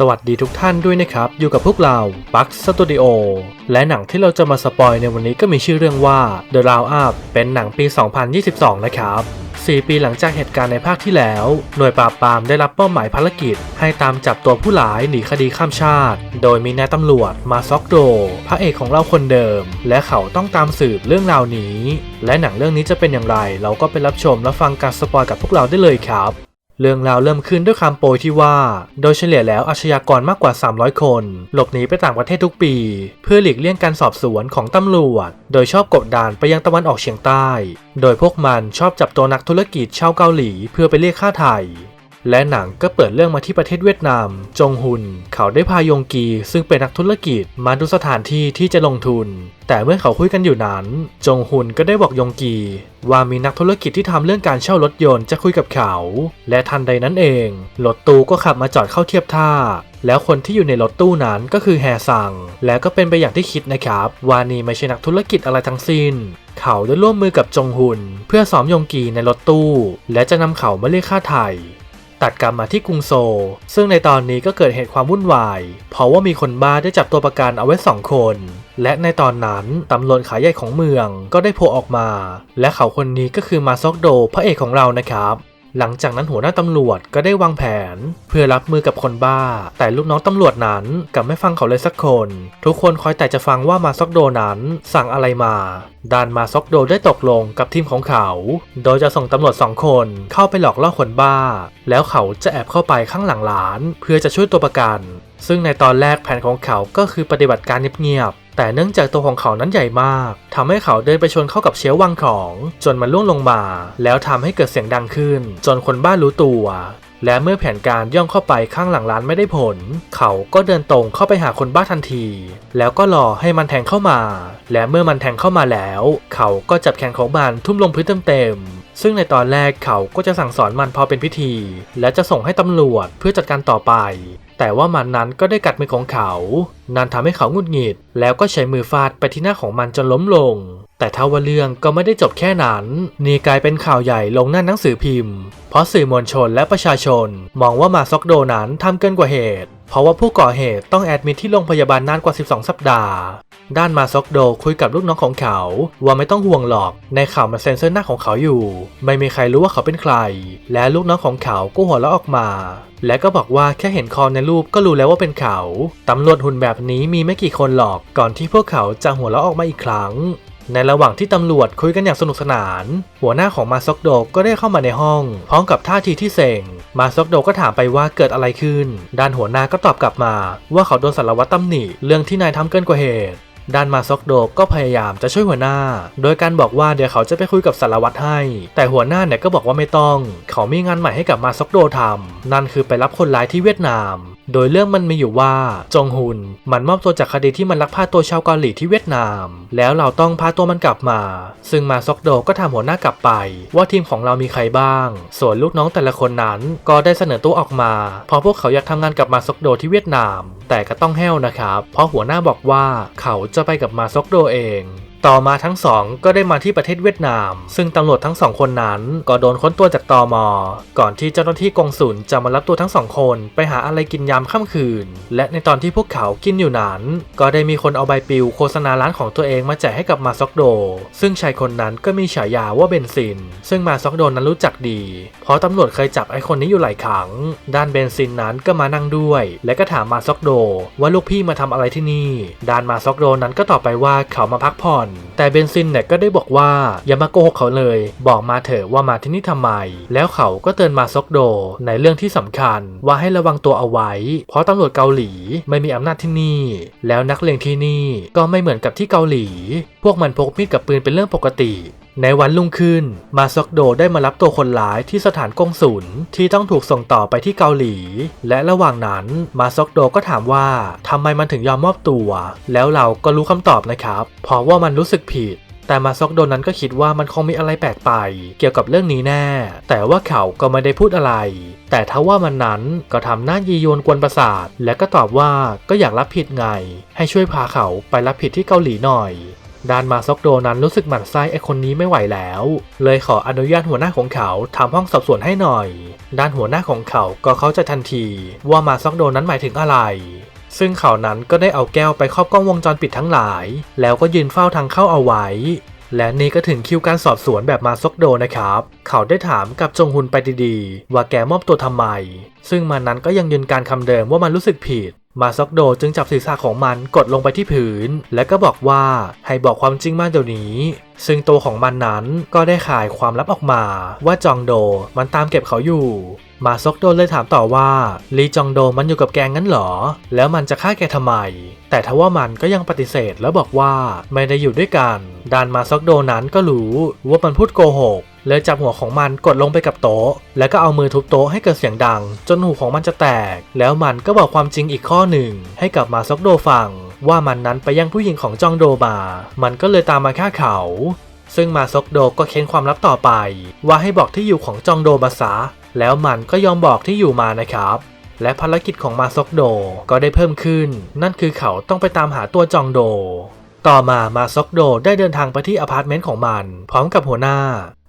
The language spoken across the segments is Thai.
สวัสดีทุกท่านด้วยนะครับ อยู่กับพวกเรา b u g Studio และหนังที่เราจะมาสปอยในวันนี้ก็มีชื่อเรื่องว่า The Round Up เป็นหนังปี 2022 นะครับ 4 ปีหลังจากเหตุการณ์ในภาคที่แล้ว หน่วยปราบปรามได้รับเป้าหมายภารกิจ ให้ตามจับตัวผู้ร้ายหนีคดีข้ามชาติ โดยมีนายตำรวจมาซ็อกโด พระเอกของเราคนเดิม และเขาต้องตามสืบเรื่องราวนี้ และหนังเรื่องนี้จะเป็นอย่างไร เราก็ไปรับชมและฟังการสปอยกับพวกเราได้เลยครับ เรื่องราวเริ่มขึ้นด้วยคำโปรยที่ว่า โดยเฉลี่ยแล้วอาชญากรมากกว่า 300 คน หลบหนีไปต่างประเทศทุกปี เพื่อหลีกเลี่ยงการสอบสวนของตำรวจ โดยชอบกดดันไปยังตะวันออกเฉียงใต้ โดยพวกมันชอบจับตัวนักธุรกิจชาวเกาหลี เพื่อไปเรียกค่าไถ่ และหนังก็เปิดเรื่องมาที่ประเทศเวียดนาม จงฮุน เขาได้พายงกีซึ่งเป็นนักธุรกิจมาดูสถานที่ที่จะลงทุน แต่เมื่อเขาคุยกันอยู่นั้น จงฮุนก็ได้บอกยงกี ว่ามีนักธุรกิจที่ทำเรื่องการเช่ารถยนต์จะคุยกับเขา และทันใดนั้นเองรถตู้ก็ขับมาจอดเข้าเทียบท่า แล้วคนที่อยู่ในรถตู้นั้นก็คือแฮซัง และก็เป็นไปอย่างที่คิดนะครับว่านี่ไม่ใช่นักธุรกิจอะไรทั้งสิ้นเขาได้ร่วมมือกับจงฮุน เพื่อซ้อมยงกีในรถตู้ และจะนำเขามาเรียกค่าไถ่ ตัดกลับมาที่กรุงโซลซึ่งในตอนนี้ก็เกิดเหตุความวุ่นวาย เพราะว่ามีคนบ้าได้จับตัวประกันเอาไว้สองคน และในตอนนั้นตำรวจขายใหญ่ของเมืองก็ได้โผล่ออกมา และเขาคนนี้ก็คือมาซอกโดพระเอกของเรานะครับ หลังจากนั้นหัวหน้าตำรวจก็ได้วางแผน เพื่อรับมือกับคนบ้า แต่ลูกน้องตำรวจนั้นกลับไม่ฟังเขาเลยสักคน ทุกคนคอยแต่จะฟังว่ามาซอกโดนั้นสั่งอะไรมาด้านมาซอกโดได้ตกลงกับทีมของเขา โดยจะส่งตำรวจสองคนเข้าไปหลอกล่อคนบ้า แล้วเขาจะแอบเข้าไปข้างหลังร้าน เพื่อจะช่วยตัวประกัน ซึ่งในตอนแรกแผนของเขาก็คือปฏิบัติการเงียบๆ แต่เนื่องจากตัวของเขานั้นใหญ่มากทำให้เขาเดินไปชนเข้ากับเชลฟ์วางของ จนมันล่วงลงมา แล้วทำให้เกิดเสียงดังขึ้น จนคนบ้านรู้ตัว และเมื่อแผนการย่องเข้าไปข้างหลังร้านไม่ได้ผล เขาก็เดินตรงเข้าไปหาคนบ้าทันที แล้วก็รอให้มันแทงเข้ามา และเมื่อมันแทงเข้ามาแล้ว เขาก็จับแขนของมันทุ่มลงพื้นเต็มๆซึ่งในตอนแรกเขาก็จะสั่งสอนมันพอเป็นพิธี และจะส่งให้ตำรวจเพื่อจัดการต่อไป แต่ว่ามันนั้นก็ได้กัดมือของเขา นั่นทำให้เขาหงุดหงิด แล้วก็ใช้มือฟาดไปที่หน้าของมันจนล้มลง แต่ทว่าเรื่องก็ไม่ได้จบแค่นั้น นี่กลายเป็นข่าวใหญ่ลงหน้าหนังสือพิมพ์ เพราะสื่อมวลชนและประชาชน มองว่ามาซอกโดนั้นทำเกินกว่าเหตุ เพราะว่าผู้ก่อเหตุต้องแอดมิทที่โรงพยาบาลนานกว่า 12 สัปดาห์ ด้านมาซอกโดคุยกับลูกน้องของเขา ว่าไม่ต้องห่วงหรอก ในข่าวมันเซ็นเซอร์หน้าของเขาอยู่ ไม่มีใครรู้ว่าเขาเป็นใคร และลูกน้องของเขาก็หัวเราะออกมา และก็บอกว่าแค่เห็นคอในรูปก็รู้แล้วว่าเป็นเขา ตำรวจหุ่นแบบนี้มีไม่กี่คนหรอก ก่อนที่พวกเขาจะหัวเราะออกมาอีกครั้ง ในระหว่างที่ตำรวจคุยกันอย่างสนุกสนาน หัวหน้าของมาซอกโดก็ได้เข้ามาในห้อง พร้อมกับท่าทีที่เซ็ง มาซอกโดก็ถามไปว่าเกิดอะไรขึ้น ด้านหัวหน้าก็ตอบกลับมา ว่าเขาโดนสารวัตรตำหนิเรื่องที่นายทำเกินกว่าเหตุด้านมาซอกโดก็พยายามจะช่วยหัวหน้า โดยการบอกว่าเดี๋ยวเขาจะไปคุยกับสารวัตรให้ แต่หัวหน้าเนี่ยก็บอกว่าไม่ต้อง เขามีงานใหม่ให้กับมาซอกโดทำนั่นคือไปรับคนร้ายที่เวียดนาม โดยเรื่องมันมีอยู่ว่าจงฮุนมันมอบตัวจากคดีที่มันลักพาตัวชาวเกาหลีที่เวียดนาม แล้วเราต้องพาตัวมันกลับมา ซึ่งมาซอกโดก็ทำหัวหน้ากลับไป ว่าทีมของเรามีใครบ้าง ส่วนลูกน้องแต่ละคนนั้นก็ได้เสนอตัวออกมาเพราะพวกเขาอยากทำงานกับมาซอกโดที่เวียดนาม แต่ก็ต้องแห้วนะครับ เพราะหัวหน้าบอกว่าเขาจะไปกับมาซอกโดเอง ต่อมาทั้งสองก็ได้มาที่ประเทศเวียดนาม ซึ่งตำรวจทั้งสองคนนั้นก็โดนค้นตัวจากตอมอก่อนที่เจ้าหน้าที่กองสุลจะมารับตัวทั้งสองคนไปหาอะไรกินยามค่ำคืน และในตอนที่พวกเขากินอยู่นั้น ก็ได้มีคนเอาใบปลิวโฆษณาร้านของตัวเองมาแจกให้กับมาซอกโด ซึ่งชายคนนั้นก็มีฉายาว่าเบนซิน ซึ่งมาซอกโดนั้นรู้จักดี เพราะตำรวจเคยจับไอ้คนนี้อยู่หลายครั้ง ด้านเบนซินนั้นก็มานั่งด้วย และก็ถามมาซอกโด ว่าลูกพี่มาทำอะไรที่นี่ ด้านมาซอกโดนั้นก็ตอบไปว่าเขามาพักผ่อนแต่เบนซินเนี่ยก็ได้บอกว่าอย่ามาโกหกเขาเลย บอกมาเถอะว่ามาที่นี่ทำไม แล้วเขาก็เตือนมาซอกโด ในเรื่องที่สำคัญว่าให้ระวังตัวเอาไว้ เพราะตำรวจเกาหลีไม่มีอำนาจที่นี่ แล้วนักเลงที่นี่ก็ไม่เหมือนกับที่เกาหลี พวกมันพกมีดกับปืนเป็นเรื่องปกติ ในวันรุ่งขึ้น มาซอกโดได้มารับตัวคนร้ายที่สถานกงสุลที่ต้องถูกส่งต่อไปที่เกาหลี และระหว่างนั้น มาซอกโดก็ถามว่าทำไมมันถึงยอมมอบตัว แล้วเราก็รู้คำตอบนะครับ เพราะว่ามันรู้สึกผิดแต่มาซอกโดนั้นก็คิดว่ามันคงมีอะไรแปลกไป เกี่ยวกับเรื่องนี้แน่ แต่ว่าเขาก็ไม่ได้พูดอะไร แต่ถ้าว่ามันนั้นก็ทำหน้ายียวนกวนประสาท และก็ตอบว่าก็อยากรับผิดไง ให้ช่วยพาเขาไปรับผิดที่เกาหลีหน่อย ด้านมาซอกโดนั้นรู้สึกหมั่นไส้ไอคนนี้ไม่ไหวแล้ว เลยขออนุญาตหัวหน้าของเขาทำห้องสอบสวนให้หน่อย ด้านหัวหน้าของเขาก็เข้าใจทันทีว่ามาซอกโดนั้นหมายถึงอะไรซึ่งเขานั้นก็ได้เอาแก้วไปครอบกล้องวงจรปิดทั้งหลาย แล้วก็ยืนเฝ้าทางเข้าเอาไว้ และนี่ก็ถึงคิวการสอบสวนแบบมาซอกโดนะครับ เขาได้ถามกับจงฮุนไปดีๆ ว่าแกมอบตัวทำไม ซึ่งมันนั้นก็ยังยืนการคำเดิมว่ามันรู้สึกผิด มาซอกโดจึงจับศีรษะของมันกดลงไปที่ผืน และก็บอกว่าให้บอกความจริงมาเดี๋ยวนี้ ซึ่งตัวของมันนั้นก็ได้ขายความลับออกมา ว่าจองโดมันตามเก็บเขาอยู่ มาซอกโดเลยถามต่อว่าลีจองโดมันอยู่กับแกงั้นเหรอ แล้วมันจะฆ่าแกทำไม แต่ทว่ามันก็ยังปฏิเสธแล้วบอกว่าไม่ได้อยู่ด้วยกันดานมาซอกโดนั้นก็รู้ว่ามันพูดโกหกเลยจับหัวของมันกดลงไปกับโต๊ะ แล้วก็เอามือทุบโต๊ะให้เกิดเสียงดัง จนหูของมันจะแตก แล้วมันก็บอกความจริงอีกข้อหนึ่ง ให้กับมาซอกโดฟัง ว่ามันนั้นไปยังผู้หญิงของจองโดบา มันก็เลยตามมาฆ่าเขา ซึ่งมาซอกโดก็เค้นความลับต่อไป ว่าให้บอกที่อยู่ของจองโดบาซะแล้วมันก็ยอมบอกที่อยู่มานะครับ และภารกิจของมาซอกโดก็ได้เพิ่มขึ้น นั่นคือเขาต้องไปตามหาตัวจองโด ต่อมามาซอกโดได้เดินทางไปที่อพาร์ตเมนต์ของมัน พร้อมกับหัวหน้า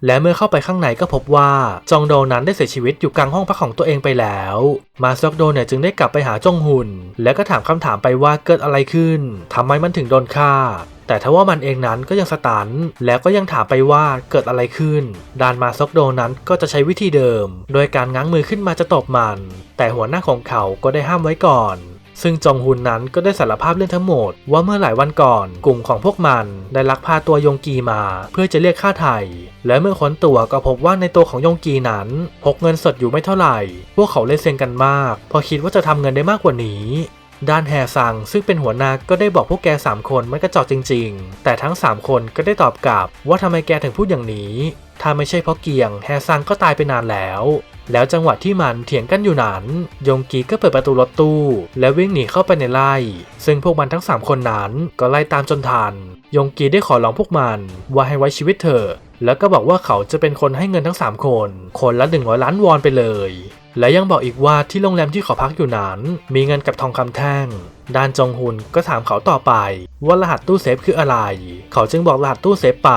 และเมื่อเข้าไปข้างในก็พบว่าจองโดนั้นได้เสียชีวิตอยู่กลางห้องพักของตัวเองไปแล้ว มาซอกโดเนี่ยจึงได้กลับไปหาจงหุนและก็ถามคำถามไปว่าเกิดอะไรขึ้นทำไมมันถึงโดนฆ่าแต่ทว่ามันเองนั้นก็ยังสตันแล้วก็ยังถามไปว่าเกิดอะไรขึ้น ดานมาซอกโดนั้นก็จะใช้วิธีเดิม โดยการง้างมือขึ้นมาจะตบมัน แต่หัวหน้าของเขาก็ได้ห้ามไว้ก่อน ซึ่งจองฮุนนั้นก็ได้สารภาพเรื่องทั้งหมด ว่าเมื่อหลายวันก่อนกลุ่มของพวกมันได้ลักพาตัวยงกีมา เพื่อจะเรียกค่าไถ่และเมื่อค้นตัวก็พบว่าในตัวของยงกีนั้นพกเงินสดอยู่ไม่เท่าไหร่ พวกเขาเลยเซ็งกันมากพอคิดว่าจะทำเงินได้มากกว่านี้ด้านแฮซังซึ่งเป็นหัวหน้าก็ได้บอกพวกแก 3 คนมันกระจอกจริง ๆ แต่ทั้ง 3 คนก็ได้ตอบกลับว่าทำไมแกถึงพูดอย่างนี้ ถ้าไม่ใช่เพราะเกียงแฮซังก็ตายไปนานแล้ว แล้วจังหวะที่มันเถียงกันอยู่นั้น ยงกีก็เปิดประตูรถตู้ และวิ่งหนีเข้าไปในไร่ ซึ่งพวกมันทั้ง 3 คนนั้นก็ไล่ตามจนทัน ยงกีได้ขอร้องพวกมันว่าให้ไว้ชีวิตเถอแล้วก็บอกว่าเขาจะเป็นคนให้เงินทั้ง 3 คน คนละ 100 ล้านวอนไปเลย และยังบอกอีกว่าที่โรงแรมที่เขาพักอยู่นั้น มีเงินกับทองคำแท่ง ด้านจงฮุนก็ถามเขาต่อไป ว่ารหัสตู้เซฟคืออะไร เขาจึงบอกรหัสตู้เซฟไป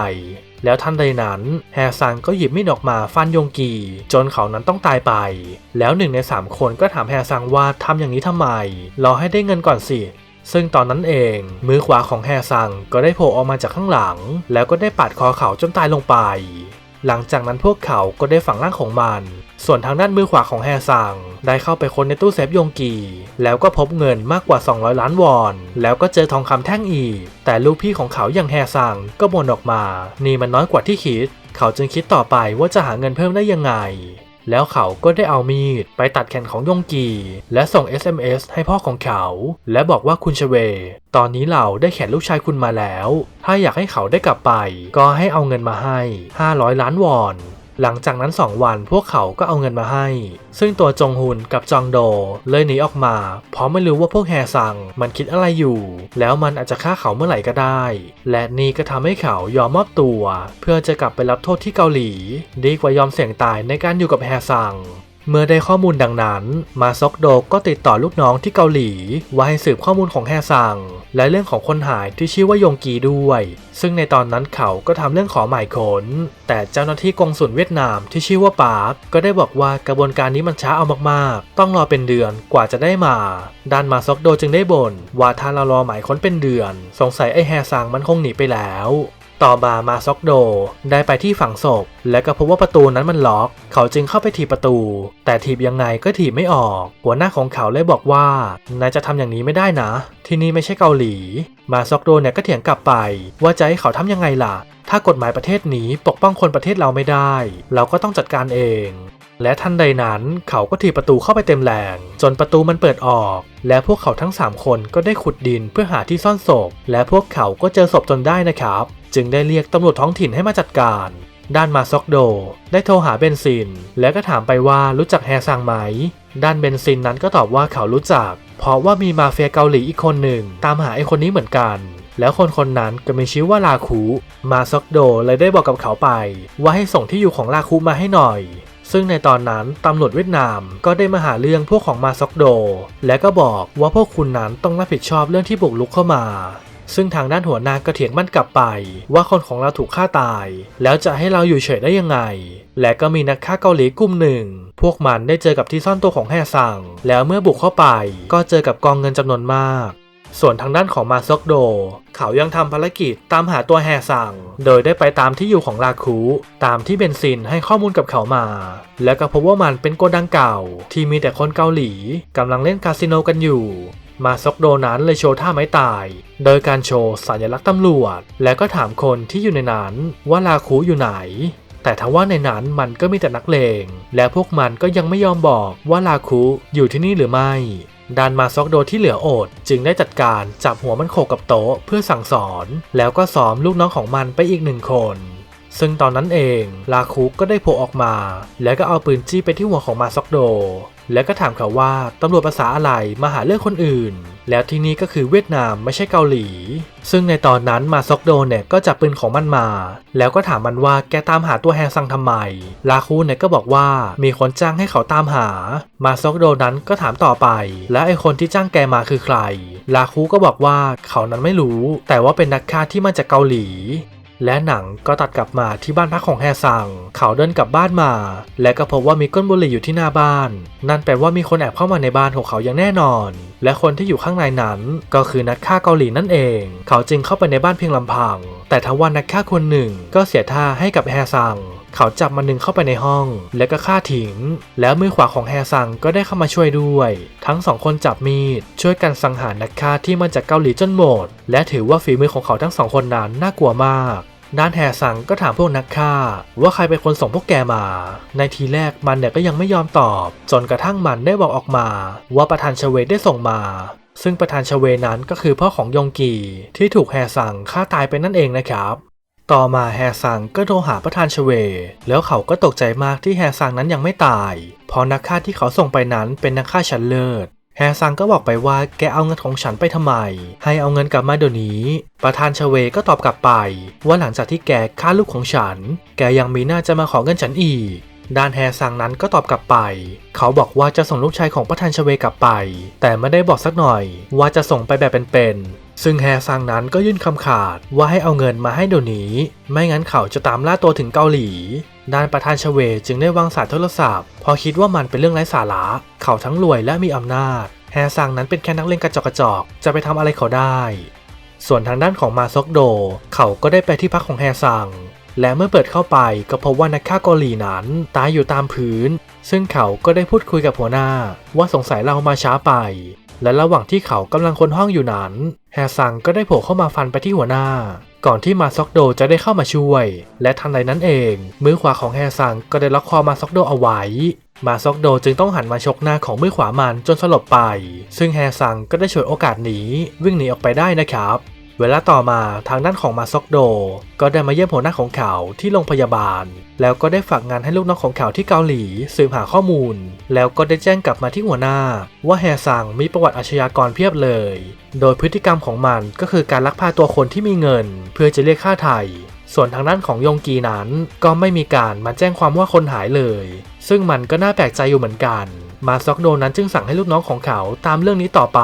แล้วทันใดนั้นแฮซังก็หยิบมีดออกมาฟันยงกี จนเขานั้นต้องตายไป แล้วหนึ่งในสามคนก็ถามแฮซังว่าทำอย่างนี้ทำไมรอให้ได้เงินก่อนสิซึ่งตอนนั้นเอง มือขวาของแฮซังก็ได้โผล่ออกมาจากข้างหลัง แล้วก็ได้ปาดคอเขาจนตายลงไป หลังจากนั้นพวกเขาก็ได้ฝังร่างของมัน ส่วนทางด้านมือขวาของแฮซัง ได้เข้าไปค้นในตู้เซฟยงกี แล้วก็พบเงินมากกว่า 200 ล้านวอน แล้วก็เจอทองคำแท่งอีก แต่ลูกพี่ของเขาอย่างแฮซังก็บ่นออกมา นี่มันน้อยกว่าที่คิด เขาจึงคิดต่อไปว่าจะหาเงินเพิ่มได้ยังไง แล้วเขาก็ได้เอามีดไปตัดแขนของยงกี และส่ง SMS ให้พ่อของเขา และบอกว่าคุณชเว ตอนนี้เราได้แขนลูกชายคุณมาแล้ว ถ้าอยากให้เขาได้กลับไป ก็ให้เอาเงินมาให้ 500 ล้านวอน หลังจากนั้น 2 วันพวกเขาก็เอาเงินมาให้ ซึ่งตัวจงฮุนกับจองโดเลยหนีออกมาเพราะไม่รู้ว่าพวกแฮซังมันคิดอะไรอยู่ แล้วมันอาจจะฆ่าเขาเมื่อไหร่ก็ได้ และนี่ก็ทำให้เขายอมมอบตัว เพื่อจะกลับไปรับโทษที่เกาหลี ดีกว่ายอมเสี่ยงตายในการอยู่กับแฮซัง เมื่อได้ข้อมูลดังนั้น มาซอกโดก็ติดต่อลูกน้องที่เกาหลี ว่าให้สืบข้อมูลของแฮซัง และเรื่องของคนหายที่ชื่อว่ายงกีด้วย ซึ่งในตอนนั้นเขาก็ทำเรื่องขอหมายค้น แต่เจ้าหน้าที่กองสุลเวียดนามที่ชื่อว่าปาร์คก็ได้บอกว่ากระบวนการนี้มันช้าเอามากๆ ต้องรอเป็นเดือนกว่าจะได้มา ด้านมาซอกโดจึงได้บ่นว่าถ้าเรารอหมายค้นเป็นเดือน สงสัยไอ้แฮซังมันคงหนีไปแล้ว ต่อมามาซอกโด ได้ไปที่ฝังศพ และก็พบว่าประตูนั้นมันล็อก เขาจึงเข้าไปถีบประตู แต่ถีบยังไงก็ถีบไม่ออก หัวหน้าของเขาเลยบอกว่านายจะทำอย่างนี้ไม่ได้นะ ที่นี่ไม่ใช่เกาหลี มาซอกโดเนี่ยก็เถียงกลับไป ว่าจะให้เขาทำยังไงล่ะ ถ้ากฎหมายประเทศนี้ปกป้องคนประเทศเราไม่ได้ เราก็ต้องจัดการเอง และทันใดนั้นเขาก็ถีบประตูเข้าไปเต็มแรง จนประตูมันเปิดออก และพวกเขาทั้ง 3 คนก็ได้ขุดดินเพื่อหาที่ซ่อนศพ และพวกเขาก็เจอศพจนได้นะครับ จึงได้เรียกตำรวจท้องถิ่นให้มาจัดการด้านมาซอกโด ได้โทรหาเบนซิน แล้วก็ถามไปว่ารู้จักแฮซังไหม ด้านเบนซินนั้นก็ตอบว่าเขารู้จัก เพราะว่ามีมาเฟียเกาหลีอีกคนหนึ่ง ตามหาไอ้คนนี้เหมือนกัน แล้วคนคนนั้นก็มีชื่อว่าลาคูมาซอกโดเลยได้บอกกับเขาไป ว่าให้ส่งที่อยู่ของลาคูมาให้หน่อย ซึ่งในตอนนั้นตำรวจเวียดนามก็ได้มาหาเรื่องพวกของมาซอกโด และก็บอกว่าพวกคุณนั้นต้องรับผิดชอบเรื่องที่บุกลุกเข้ามาซึ่งทางด้านหัวหน้าก็เถียงมันกลับไป ว่าคนของเราถูกฆ่าตาย แล้วจะให้เราอยู่เฉยได้ยังไง และก็มีนักฆ่าเกาหลีกลุ่มหนึ่ง พวกมันได้เจอกับที่ซ่อนตัวของแฮซัง แล้วเมื่อบุกเข้าไป ก็เจอกับกองเงินจำนวนมาก ส่วนทางด้านของมาซอกโด เขายังทำภารกิจตามหาตัวแฮซัง โดยได้ไปตามที่อยู่ของลาคูตามที่เบนซินให้ข้อมูลกับเขามา และก็พบว่ามันเป็นโกดังเก่า ที่มีแต่คนเกาหลีกำลังเล่นคาสิโนกันอยู่ มาซอกโดนั้นเลยโชว์ท่าไม้ตาย โดยการโชว์สัญลักษณ์ตำรวจ และก็ถามคนที่อยู่ในนั้นว่าลาคูอยู่ไหน แต่ทว่าในนั้นมันก็มีแต่นักเลง และพวกมันก็ยังไม่ยอมบอกว่าลาคุอยู่ที่นี่หรือไม่ ดานมาซอกโดที่เหลืออด จึงได้จัดการจับหัวมันโขกกับโต๊ะเพื่อสั่งสอน แล้วก็ซ้อมลูกน้องของมันไปอีกหนึ่งคน ซึ่งตอนนั้นเองลาคุก็ได้โผล่ออกมา แล้วก็เอาปืนจี้ไปที่หัวของมาซอกโด แล้วก็ถามเขาว่าตำรวจภาษาอะไรมาหาเรื่องคนอื่น แล้วที่นี่ก็คือเวียดนามไม่ใช่เกาหลี ซึ่งในตอนนั้นมาซอกโดเนี่ยก็จับปืนของมันมา แล้วก็ถามมันว่าแกตามหาตัวแฮงซังทำไม ลาคูเนี่ยก็บอกว่ามีคนจ้างให้เขาตามหา มาซอกโดนั้นก็ถามต่อไป และไอคนที่จ้างแกมาคือใคร ลาคูก็บอกว่าเขานั้นไม่รู้ แต่ว่าเป็นนักฆ่าที่มาจากเกาหลี และหนังก็ตัดกลับมาที่บ้านพักของแฮซัง เขาเดินกลับบ้านมา และก็พบว่ามีก้นบุหรี่อยู่ที่หน้าบ้าน นั่นแปลว่ามีคนแอบเข้ามาในบ้านของเขาอย่างแน่นอน และคนที่อยู่ข้างในนั้นก็คือนักฆ่าเกาหลีนั่นเอง เขาจึงเข้าไปในบ้านเพียงลำพัง แต่ทว่านักฆ่าคนหนึ่งก็เสียท่าให้กับแฮซังเขาจับมันหนึ่งเข้าไปในห้อง และก็ฆ่าทิ้ง แล้วมือขวาของแฮซังก็ได้เข้ามาช่วยด้วย ทั้งสองคนจับมีด ช่วยกันสังหารนักฆ่าที่มาจากเกาหลีจนหมด และถือว่าฝีมือของเขาทั้งสองคนนั้นน่ากลัวมาก ด้านแฮซังก็ถามพวกนักฆ่า ว่าใครเป็นคนส่งพวกแกมา ในทีแรกมันเนี่ยก็ยังไม่ยอมตอบ จนกระทั่งมันได้บอกออกมา ว่าประธานชเวได้ส่งมา ซึ่งประธานชเวนั้นก็คือพ่อของยองกีที่ถูกแฮซังฆ่าตายไปนั่นเองนะครับต่อมาแฮซังก็โทรหาประธานชเว แล้วเขาก็ตกใจมากที่แฮซังนั้นยังไม่ตาย เพราะนักฆ่าที่เขาส่งไปนั้นเป็นนักฆ่าชั้นเลิศ แฮซังก็บอกไปว่าแกเอาเงินของฉันไปทำไม ให้เอาเงินกลับมาเดี๋ยวนี้ ประธานชเวก็ตอบกลับไป ว่าหลังจากที่แกฆ่าลูกของฉัน แกยังมีหน้าจะมาขอเงินฉันอีกด้านแฮซังนั้นก็ตอบกลับไป เขาบอกว่าจะส่งลูกชายของประธานชเวกลับไป แต่ไม่ได้บอกสักหน่อยว่าจะส่งไปแบบเป็นๆ ซึ่งแฮซังนั้นก็ยื่นคำขาดว่าให้เอาเงินมาให้เดี๋ยวนี้ ไม่งั้นเขาจะตามล่าตัวถึงเกาหลี ด้านประธานชเวจึงได้วางสายโทรศัพท์ พอคิดว่ามันเป็นเรื่องไร้สาระ เขาทั้งรวยและมีอำนาจ แฮซังนั้นเป็นแค่นักเล่นกระจอกกระจอก จะไปทำอะไรเขาได้ ส่วนทางด้านของมาซอกโด เขาก็ได้ไปที่พักของแฮซัง และเมื่อเปิดเข้าไปก็พบว่านักฆ่าเกาหลีนั้นตายอยู่ตามพื้น ซึ่งเขาก็ได้พูดคุยกับหัวหน้า ว่าสงสัยเรามาช้าไป และระหว่างที่เขากำลังค้นห้องอยู่นั้น แฮซังก็ได้โผล่เข้ามาฟันไปที่หัวหน้า ก่อนที่มาซอกโดจะได้เข้ามาช่วย และทันใดนั้นเอง มือขวาของแฮซังก็ได้ล็อกคอมาซอกโดเอาไว้ มาซอกโดจึงต้องหันมาชกหน้าของมือขวามันจนสลบไป ซึ่งแฮซังก็ได้ฉวยโอกาสหนีวิ่งหนีออกไปได้นะครับเวลาต่อมาทางด้านของมาซอกโด ก็ได้มาเยี่ยมหัวหน้าของเขาที่โรงพยาบาล แล้วก็ได้ฝากงานให้ลูกน้องของเขาที่เกาหลีสืบหาข้อมูล แล้วก็ได้แจ้งกลับมาที่หัวหน้า ว่าแฮซังมีประวัติอาชญากรเพียบเลย โดยพฤติกรรมของมันก็คือการลักพาตัวคนที่มีเงิน เพื่อจะเรียกค่าไถ่ส่วนทางด้านของยงกีนั้น ก็ไม่มีการมาแจ้งความว่าคนหายเลย ซึ่งมันก็น่าแปลกใจอยู่เหมือนกัน มาซอกโดนั้นจึงสั่งให้ลูกน้องของเขาตามเรื่องนี้ต่อไป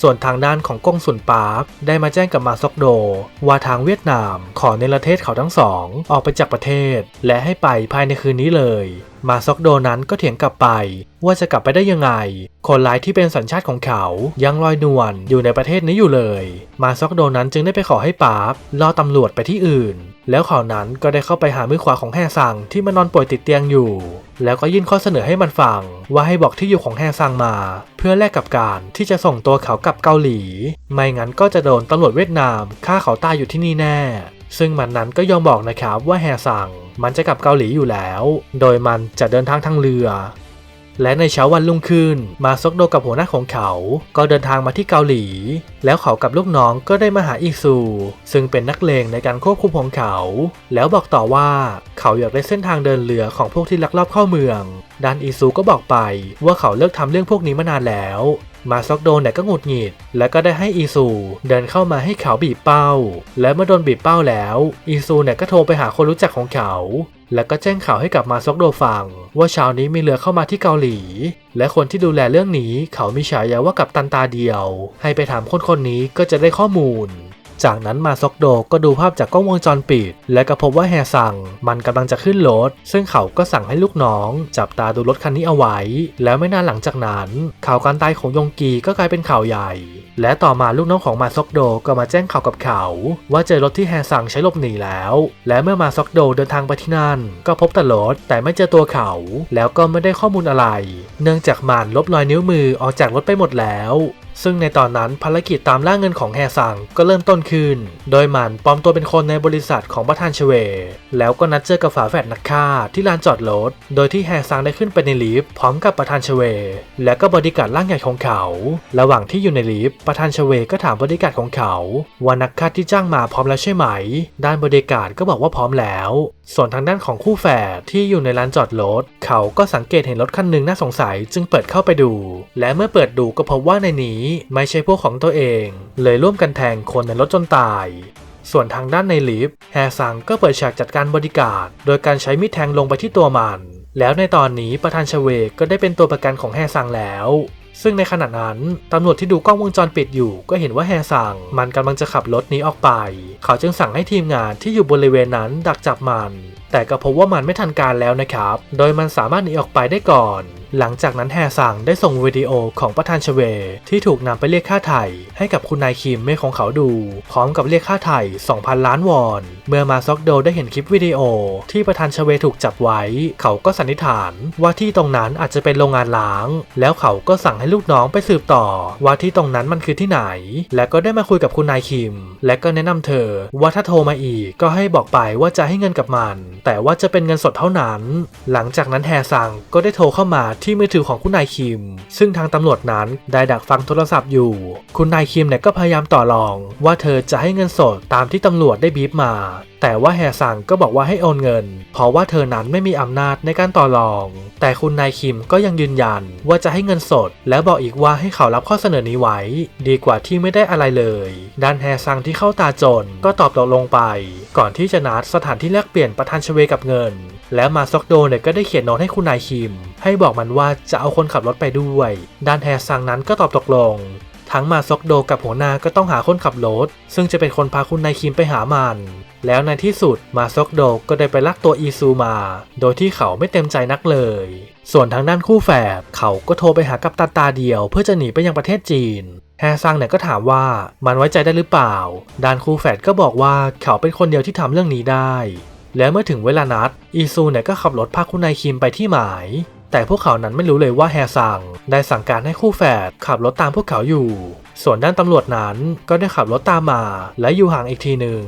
ส่วนทางด้านของกงสุนปาร์คได้มาแจ้งกับมาซอกโด ว่าทางเวียดนามขอเนรเทศเขาทั้งสองออกไปจากประเทศ และให้ไปภายในคืนนี้เลย มาซอกโดนั้นก็เถียงกลับไป ว่าจะกลับไปได้ยังไง คนร้ายที่เป็นสัญชาติของเขายังลอยนวลอยู่ในประเทศนี้อยู่เลย มาซอกโดนั้นจึงได้ไปขอให้ปาร์คล่อตำรวจไปที่อื่น แล้วเขานั้นก็ได้เข้าไปหามือขวาของแฮซังที่มานอนป่วยติดเตียงอยู่ แล้วก็ยื่นข้อเสนอให้มันฟัง ว่าให้บอกที่อยู่ของแฮซังมา เพื่อแลกกับการที่จะส่งตัวเขากลับเกาหลี ไม่งั้นก็จะโดนตำรวจเวียดนามฆ่าเขาตายอยู่ที่นี่แน่ ซึ่งมันนั้นก็ยอมบอกนะครับว่าแฮซังมันจะกลับเกาหลีอยู่แล้ว โดยมันจะเดินทางทางเรือ และในเช้าวันรุ่งขึ้น มาซอกโดกับหัวหน้าของเขา ก็เดินทางมาที่เกาหลี แล้วเขากับลูกน้องก็ได้มาหาอีซู ซึ่งเป็นนักเลงในการควบคุมของเขา แล้วบอกต่อว่าเขาอยากได้เส้นทางเดินเรือของพวกที่ลักลอบเข้าเมืองด้านอีซูก็บอกไปว่าเขาเลิกทำเรื่องพวกนี้มานานแล้ว มาซอกโดเนี่ยก็หงุดหงิด แล้วก็ได้ให้อีซูเดินเข้ามาให้เขาบีบเป้า และเมื่อโดนบีบเป้าแล้ว อีซูเนี่ยก็โทรไปหาคนรู้จักของเขา แล้วก็แจ้งข่าวให้กับมาซอกโดฟัง ว่าเช้านี้มีเรือเข้ามาที่เกาหลี และคนที่ดูแลเรื่องนี้เขามีฉายาว่ากับตันตาเดียว ให้ไปถามคนคนนี้ก็จะได้ข้อมูล จากนั้นมาซอกโดก็ดูภาพจากกล้องวงจรปิด และก็พบว่าแฮซังมันกำลังจะขึ้นรถ ซึ่งเขาก็สั่งให้ลูกน้อง จับตาดูรถคันนี้เอาไว้ แล้วไม่นานหลังจากนั้น ข่าวการตายของยงกีก็กลายเป็นข่าวใหญ่ และต่อมาลูกน้องของมาซอกโดก็มาแจ้งข่าวกับเขา ว่าเจอรถที่แฮซังใช้หลบหนีแล้ว และเมื่อมาซอกโดเดินทางไปที่นั่น ก็พบแต่รถแต่ไม่เจอตัวเขา แล้วก็ไม่ได้ข้อมูลอะไร เนื่องจากมันลบรอยนิ้วมือออกจากรถไปหมดแล้ว ซึ่งในตอนนั้นภารกิจตามล่าเงินของแฮซังก็เริ่มต้นขึ้น โดยมันปลอมตัวเป็นคนในบริษัทของประธานเชเว แล้วก็นัดเจอกับฝาแฝดนักฆ่าที่ลานจอดรถ โดยที่แฮซังได้ขึ้นไปในลิฟต์พร้อมกับประธานเชเว และก็บริการดร่างใหญ่ของเขา ระหว่างที่อยู่ในลิฟต์ประธานเชเวก็ถามบริการดของเขา ว่านักฆ่าที่จ้างมาพร้อมแล้วใช่ไหม ด้านบริการดก็บอกว่าพร้อมแล้ว ส่วนทางด้านของคู่แฝดที่อยู่ในลานจอดรถเขาก็สังเกตเห็นรถคันหนึ่งน่าสงสัยจึงเปิดเข้าไปดู และเมื่อเปิดดูก็พบว่าในนี้ไม่ใช่พวกของตัวเอง เลยร่วมกันแทงคนในรถจนตาย ส่วนทางด้านในลิฟต์แฮซังก็เปิดฉากจัดการบริการ โดยการใช้มีดแทงลงไปที่ตัวมัน แล้วในตอนนี้ประธานชเวก็ได้เป็นตัวประกันของแฮซังแล้ว ซึ่งในขณะนั้นตำรวจที่ดูกล้องวงจรปิดอยู่ ก็เห็นว่าแฮซังมันกำลังจะขับรถหนีออกไป เขาจึงสั่งให้ทีมงานที่อยู่บริเวณนั้นดักจับมัน แต่ก็พบว่ามันไม่ทันการแล้วนะครับ โดยมันสามารถหนีออกไปได้ก่อน หลังจากนั้นแฮซังได้ส่งวิดีโอของประธานชเว ที่ถูกนำไปเรียกค่าไถ่ให้กับคุณนายคิมแม่ของเขาดู พร้อมกับเรียกค่าไถ่ 2,000 ล้านวอน เมื่อมาซอกโดได้เห็นคลิปวิดีโอ ที่ประธานชเวถูกจับไว้ เขาก็สันนิษฐานว่าที่ตรงนั้นอาจจะเป็นโรงงานล้าง แล้วเขาก็สั่งให้ลูกน้องไปสืบต่อ ว่าที่ตรงนั้นมันคือที่ไหน และก็ได้มาคุยกับคุณนายคิม และก็แนะนำเธอ ว่าถ้าโทรมาอีกก็ให้บอกไปว่าจะให้เงินกับมันแต่ว่าจะเป็นเงินสดเท่านั้น หลังจากนั้นแฮซังก็ได้โทรเข้ามาที่มือถือของคุณนายคิม ซึ่งทางตำรวจนั้นได้ดักฟังโทรศัพท์อยู่ คุณนายคิมเนี่ยก็พยายามต่อรอง ว่าเธอจะให้เงินสดตามที่ตำรวจได้บีบมา แต่ว่าแฮซังก็บอกว่าให้โอนเงิน เพราะว่าเธอนั้นไม่มีอำนาจในการต่อรอง แต่คุณนายคิมก็ยังยืนยันว่าจะให้เงินสด และบอกอีกว่าให้เขารับข้อเสนอนี้ไว้ ดีกว่าที่ไม่ได้อะไรเลยด้านแฮซังที่เข้าตาจนก็ตอบตกลงไป ก่อนที่จะนัดสถานที่แลกเปลี่ยนประธานชเวกับเงิน แล้วมาซอกโดเนี่ยก็ได้เขียนโน้ตให้คุณนายคิม ให้บอกมันว่าจะเอาคนขับรถไปด้วยด้านแฮซังนั้นก็ตอบตกลงทั้งมาซอกโดกับหัวหน้าก็ต้องหาคนขับรถซึ่งจะเป็นคนพาคุณนายคิมไปหามัน แล้วในที่สุดมาซอกโดก็ได้ไปลักตัวอีซูมา โดยที่เขาไม่เต็มใจนักเลย ส่วนทางด้านคู่แฝดเขาก็โทรไปหากัปตันตาเดียว เพื่อจะหนีไปยังประเทศจีนแฮซังเนี่ยก็ถามว่ามันไว้ใจได้หรือเปล่าด้านคู่แฝดก็บอกว่าเขาเป็นคนเดียวที่ทำเรื่องนี้ได้ แล้วเมื่อถึงเวลานัด อีซูเนี่ยก็ขับรถพาคุณนายคิมไปที่หมาย แต่พวกเขานั้นไม่รู้เลยว่าแฮซังได้สั่งการให้คู่แฝดขับรถตามพวกเขาอยู่ ส่วนด้านตำรวจนั้นก็ได้ขับรถตามมา และอยู่ห่างอีกทีหนึ่ง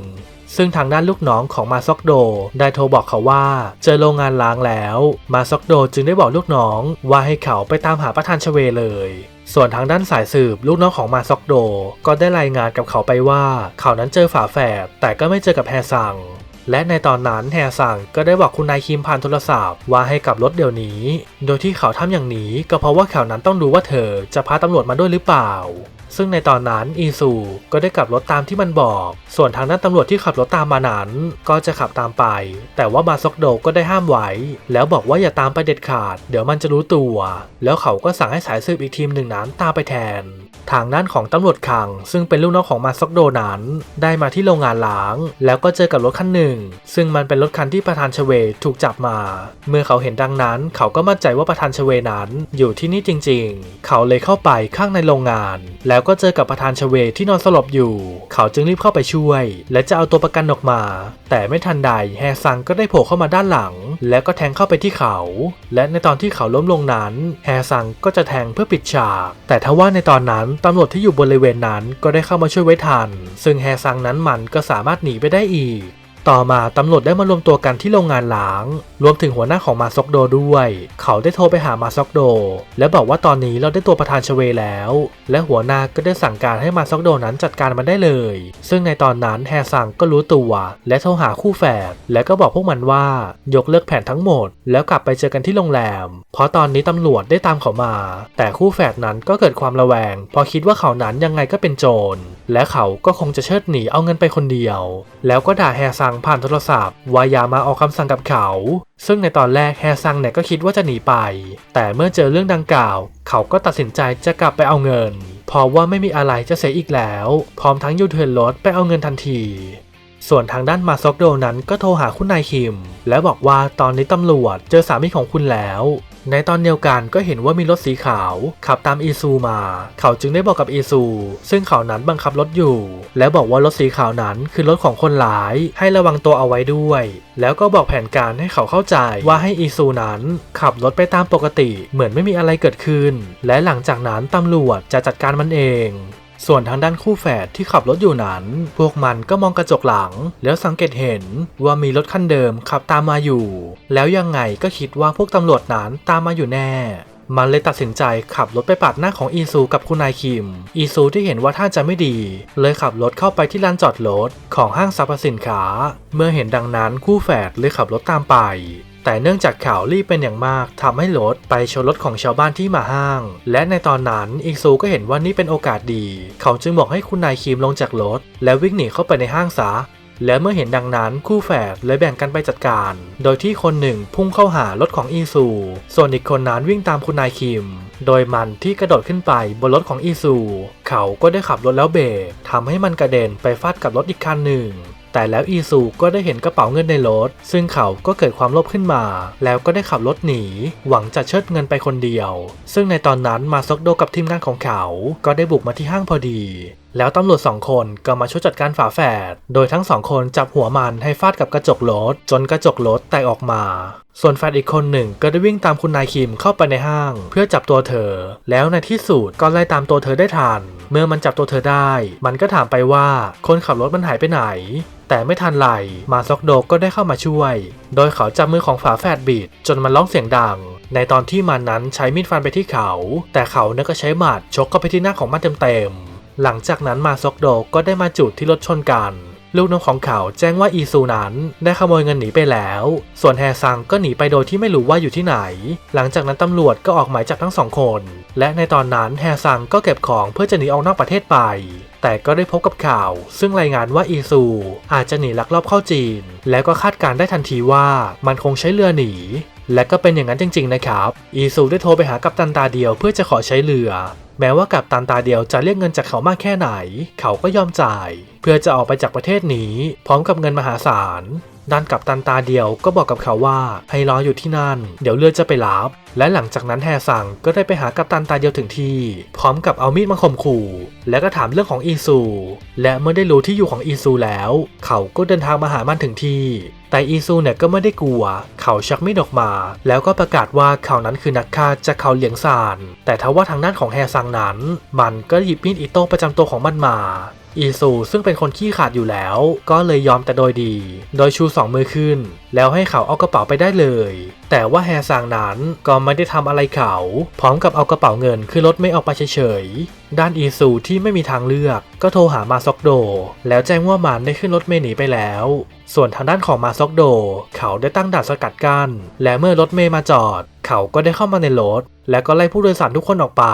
ซึ่งทางด้านลูกน้องของมาซอกโด ได้โทรบอกเขาว่า เจอโรงงานล้างแล้ว มาซอกโดจึงได้บอกลูกน้อง ว่าให้เขาไปตามหาประธานชเวเลยส่วนทางด้านสายสืบลูกน้องของมาซอกโด ก็ได้รายงานกับเขาไปว่าเขานั้นเจอฝาแฝดแต่ก็ไม่เจอกับแฮซัง และในตอนนั้นแฮซังก็ได้บอกคุณนายคิมผ่านโทรศัพท์ว่าให้กลับรถเดี๋ยวนี้ โดยที่เขาทำอย่างนี้ก็เพราะว่าเขานั้นต้องดูว่าเธอจะพาตำรวจมาด้วยหรือเปล่า ซึ่งในตอนนั้นอีซูก็ได้ขับรถตามที่มันบอก ส่วนทางด้านตำรวจที่ขับรถตามมานั้น ก็จะขับตามไป แต่ว่าบาซอกโดก็ได้ห้ามไว้ แล้วบอกว่าอย่าตามไปเด็ดขาด เดี๋ยวมันจะรู้ตัว แล้วเขาก็สั่งให้สายสืบอีกทีมหนึ่งนั้นตามไปแทน ทางด้านของตำรวจคัง ซึ่งเป็นลูกน้องของมาซอกโดนั้น ได้มาที่โรงงานล้าง แล้วก็เจอกับรถคันหนึ่ง ซึ่งมันเป็นรถคันที่ประธานชเวถูกจับมา เมื่อเขาเห็นดังนั้น เขาก็มั่นใจว่าประธานชเวนั้นอยู่ที่นี่จริง ๆ เขาเลยเข้าไปข้างในโรงงาน แล้วก็เจอกับประธานชเวที่นอนสลบอยู่ เขาจึงรีบเข้าไปช่วย และจะเอาตัวประกันออกมา แต่ไม่ทันใดแฮซังก็ได้โผล่เข้ามาด้านหลัง แล้วก็แทงเข้าไปที่เขา และในตอนที่เขาล้มลงนั้น แฮซังก็จะแทงเพื่อปิดฉาก แต่ทว่าในตอนนั้นตำรวจที่อยู่บริเวณนั้นก็ได้เข้ามาช่วยไว้ทัน ซึ่งแฮซังนั้นมันก็สามารถหนีไปได้อีก ต่อมาตำรวจได้มารวมตัวกันที่โรงงานล้าง รวมถึงหัวหน้าของมาซอกโดด้วย เขาได้โทรไปหามาซอกโด และบอกว่าตอนนี้เราได้ตัวประธานชเวแล้ว และหัวหน้าก็ได้สั่งการให้มาซอกโดนั้นจัดการมันได้เลย ซึ่งในตอนนั้นแฮซังก็รู้ตัว และโทรหาคู่แฝดและก็บอกพวกมันว่ายกเลิกแผนทั้งหมด แล้วกลับไปเจอกันที่โรงแรม เพราะตอนนี้ตำรวจได้ตามเขามา แต่คู่แฝดนั้นก็เกิดความระแวงเพราะคิดว่าเขานั้นยังไงก็เป็นโจรและเขาก็คงจะเชิดหนีเอาเงินไปคนเดียว แล้วก็ด่าแฮซังผ่านโทรศัพท์ว่าอย่ามาออกคำสั่งกับเขา ซึ่งในตอนแรกแฮซังเนี่ยก็คิดว่าจะหนีไป แต่เมื่อเจอเรื่องดังกล่าว เขาก็ตัดสินใจจะกลับไปเอาเงิน เพราะว่าไม่มีอะไรจะเสียอีกแล้ว พร้อมทั้งยูเทิร์นรถไปเอาเงินทันที ส่วนทางด้านมาซอกโดนั้นก็โทรหาคุณนายคิม และบอกว่าตอนนี้ตำรวจเจอสามีของคุณแล้ว ในตอนเดียวกันก็เห็นว่ามีรถสีขาวขับตามอีซูมา เขาจึงได้บอกกับอีซู ซึ่งเขานั้นบังคับรถอยู่ แล้วบอกว่ารถสีขาวนั้นคือรถของคนร้าย ให้ระวังตัวเอาไว้ด้วย แล้วก็บอกแผนการให้เขาเข้าใจว่าให้อีซูนั้น ขับรถไปตามปกติ เหมือนไม่มีอะไรเกิดขึ้น และหลังจากนั้นตำรวจจะจัดการมันเอง ส่วนทางด้านคู่แฝดที่ขับรถอยู่นั้น พวกมันก็มองกระจกหลัง แล้วสังเกตเห็นว่ามีรถคันเดิมขับตามมาอยู่ แล้วยังไงก็คิดว่าพวกตำรวจนั้นตามมาอยู่แน่มันเลยตัดสินใจขับรถไปปาดหน้าของอีซูกับคุณนายคิม อีซูที่เห็นว่าท่าจะไม่ดี เลยขับรถเข้าไปที่ลานจอดรถของห้างสรรพสินค้า เมื่อเห็นดังนั้นคู่แฝดเลยขับรถตามไป แต่เนื่องจากข่าวรีบเป็นอย่างมากทำให้รถไปชนรถของชาวบ้านที่มาห้าง และในตอนนั้นอีกซูก็เห็นว่านี่เป็นโอกาสดี เขาจึงบอกให้คุณนายคิมลงจากรถ แล้ววิ่งหนีเข้าไปในห้างซะและเมื่อเห็นดังนั้นคู่แฝดเลยแบ่งกันไปจัดการ โดยที่คนหนึ่งพุ่งเข้าหารถของอีซู ส่วนอีกคนนั้นวิ่งตามคุณนายคิม โดยมันที่กระโดดขึ้นไปบนรถของอีซู เขาก็ได้ขับรถแล้วเบรกทำให้มันกระเด็นไปฟาดกับรถอีกคันหนึ่ง แต่แล้วอีซูก็ได้เห็นกระเป๋าเงินในรถ ซึ่งเขาก็เกิดความโลภขึ้นมา แล้วก็ได้ขับรถหนี หวังจะเชิดเงินไปคนเดียว ซึ่งในตอนนั้นมาซอกโดกับทีมงานของเขา ก็ได้บุกมาที่ห้างพอดีแล้วตำรวจสองคนก็มาช่วยจัดการฝาแฝด โดยทั้งสองคนจับหัวมันให้ฟาดกับกระจกรถ จนกระจกรถแตกออกมา ส่วนแฟนอีกคนหนึ่งก็ได้วิ่งตามคุณนายคิมเข้าไปในห้าง เพื่อจับตัวเธอ แล้วในที่สุดก็ไล่ตามตัวเธอได้ทัน เมื่อมันจับตัวเธอได้ มันก็ถามไปว่าคนขับรถมันหายไปไหน แต่ไม่ทันไรมาซอกโดก็ได้เข้ามาช่วย โดยเขาจับมือของฝาแฝดบีดจนมันร้องเสียงดัง ในตอนที่มันนั้นใช้มีดฟันไปที่เขา แต่เขาเนี่ยก็ใช้หมัดชกเข้าไปที่หน้าของมันเต็มๆหลังจากนั้นมาซอกโดก็ได้มาจุดที่รถชนกัน ลูกน้องของเขาแจ้งว่าอีซูนั้นได้ขโมยเงินหนีไปแล้ว ส่วนแฮซังก็หนีไปโดยที่ไม่รู้ว่าอยู่ที่ไหน หลังจากนั้นตำรวจก็ออกหมายจับทั้งสองคน และในตอนนั้นแฮซังก็เก็บของเพื่อจะหนีออกนอกประเทศไป แต่ก็ได้พบกับข่าว ซึ่งรายงานว่าอีซูอาจจะหนีลักลอบเข้าจีน แล้วก็คาดการได้ทันทีว่ามันคงใช้เรือหนี และก็เป็นอย่างนั้นจริงๆนะครับ อีซูได้โทรไปหากัปตันตาเดียวเพื่อจะขอใช้เรือ แม้ว่ากัปตันตาเดียวจะเรียกเงินจากเขามากแค่ไหน เขาก็ยอมจ่าย เพื่อจะออกไปจากประเทศนี้ พร้อมกับเงินมหาศาล ด้านกัปตันตาเดียวก็บอกกับเขาว่าให้รออยู่ที่นั่น เดี๋ยวเรือดจะไปรับ และหลังจากนั้นแฮซังก็ได้ไปหากัปตันตาเดียวถึงที่ พร้อมกับเอามีดมาข่มขู่ และก็ถามเรื่องของอีซู และเมื่อได้รู้ที่อยู่ของอีซูแล้ว เขาก็เดินทางมาหามันถึงที่ แต่อีซูเนี่ยก็ไม่ได้กลัว เขาชักมีดออกมา แล้วก็ประกาศว่าเขานั้นคือนักฆ่าจากเขาเหลียงซาน แต่ทว่าทางด้านของแฮซังนั้น มันก็หยิบมีดอิโต้ประจำตัวของมันมา อีซูซึ่งเป็นคนขี้ขาดอยู่แล้ว ก็เลยยอมแต่โดยดี โดยชูสองมือขึ้น แล้วให้เขาเอากระเป๋าไปได้เลย แต่ว่าแฮซางนั้นก็ไม่ได้ทำอะไรเขา พร้อมกับเอากระเป๋าเงินขึ้นรถไม่ออกไปเฉยๆ ด้านอีซูที่ไม่มีทางเลือก ก็โทรหามาซอกโด แล้วแจ้งว่ามันได้ขึ้นรถเมล์หนีไปแล้ว ส่วนทางด้านของมาซอกโด เขาได้ตั้งด่านสกัดกั้นและเมื่อรถเมล์มาจอด เขาก็ได้เข้ามาในรถ และก็ไล่ผู้โดยสารทุกคนออกไป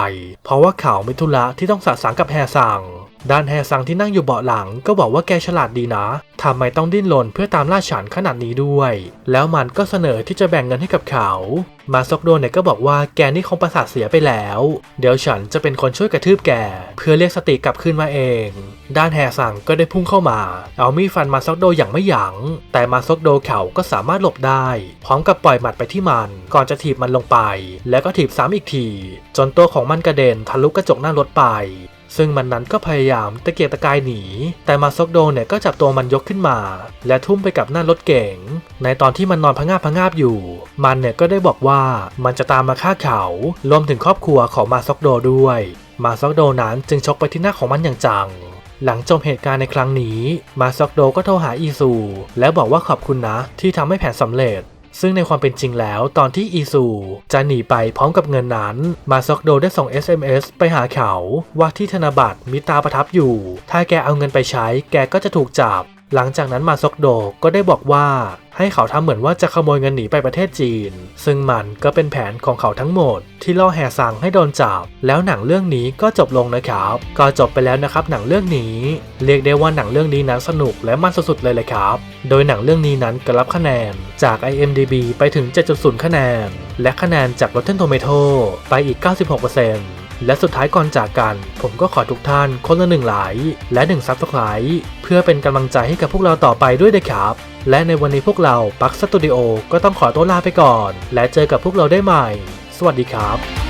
เพราะว่าเขาไม่ธุระที่ต้องสะสางกับแฮซัง ด้านแฮซังที่นั่งอยู่เบาะหลังก็บอกว่าแกฉลาดดีนะทำไมต้องดิ้นรนเพื่อตามล่าฉันขนาดนี้ด้วย แล้วมันก็เสนอที่จะแบ่งเงินให้กับเขา มาซอกโดเนี่ยก็บอกว่าแกนี่คงประสาทเสียไปแล้ว เดี๋ยวฉันจะเป็นคนช่วยกระทืบแก เพื่อเรียกสติกลับคืนมาเอง ด้านแฮซังก็ได้พุ่งเข้ามา เอามีดฟันมาซอกโดอย่างไม่หยัง้งแต่มาซอกโดเขาก็สามารถหลบได้ พร้อมกับปล่อยหมัดไปที่มัน ก่อนจะถีบมันลงไป แล้วก็ถีบซ้ำอีกที จนตัวของมันกระเด็นทะลุกระจกหน้ารถไป ซึ่งมันนั้นก็พยายามตะเกียกตะกายหนี แต่มาซอกโดเนี่ยก็จับตัวมันยกขึ้นมา และทุ่มไปกับหน้ารถเก๋ง ในตอนที่มันนอนพะงาบพะงาบอยู่ มันเนี่ยก็ได้บอกว่ามันจะตามมาฆ่าเขารวมถึงครอบครัวของมาซอกโดด้วย มาซอกโดนั้นจึงชกไปที่หน้าของมันอย่างจังหลังจบเหตุการณ์ในครั้งนี้ มาซอกโดก็โทรหาอีซู แล้วบอกว่าขอบคุณนะที่ทำให้แผนสำเร็จ ซึ่งในความเป็นจริงแล้วตอนที่อีซูจะหนีไปพร้อมกับเงินนั้น มาซอกโดได้ส่ง SMS ไปหาเขาว่าที่ธนบัตรมีตาประทับอยู่ ถ้าแกเอาเงินไปใช้แกก็จะถูกจับ หลังจากนั้นมาซอกโดก็ได้บอกว่าให้เขาทำเหมือนว่าจะขโมยเงินหนีไปประเทศจีน ซึ่งมันก็เป็นแผนของเขาทั้งหมด ที่ล่อแห่สั่งให้โดนจับ แล้วหนังเรื่องนี้ก็จบลงนะครับ ก็จบไปแล้วนะครับหนังเรื่องนี้ เรียกได้ว่าหนังเรื่องนี้นั้นสนุกและมันสุดๆเลยเลยครับ โดยหนังเรื่องนี้นั้นก็รับคะแนนจาก IMDB ไปถึง 7.0 คะแนน และคะแนนจาก Rotten Tomato ไปอีก 96% และสุดท้ายก่อนจากกัน ผมก็ขอทุกท่านคนละหนึ่งไลค์และหนึ่งซับสไครต์เพื่อเป็นกำลังใจให้กับพวกเราต่อไปด้วยนะครับ และในวันนี้พวกเราปักสตูดิโอก็ต้องขอตัวลาไปก่อน และเจอกับพวกเราได้ใหม่ สวัสดีครับ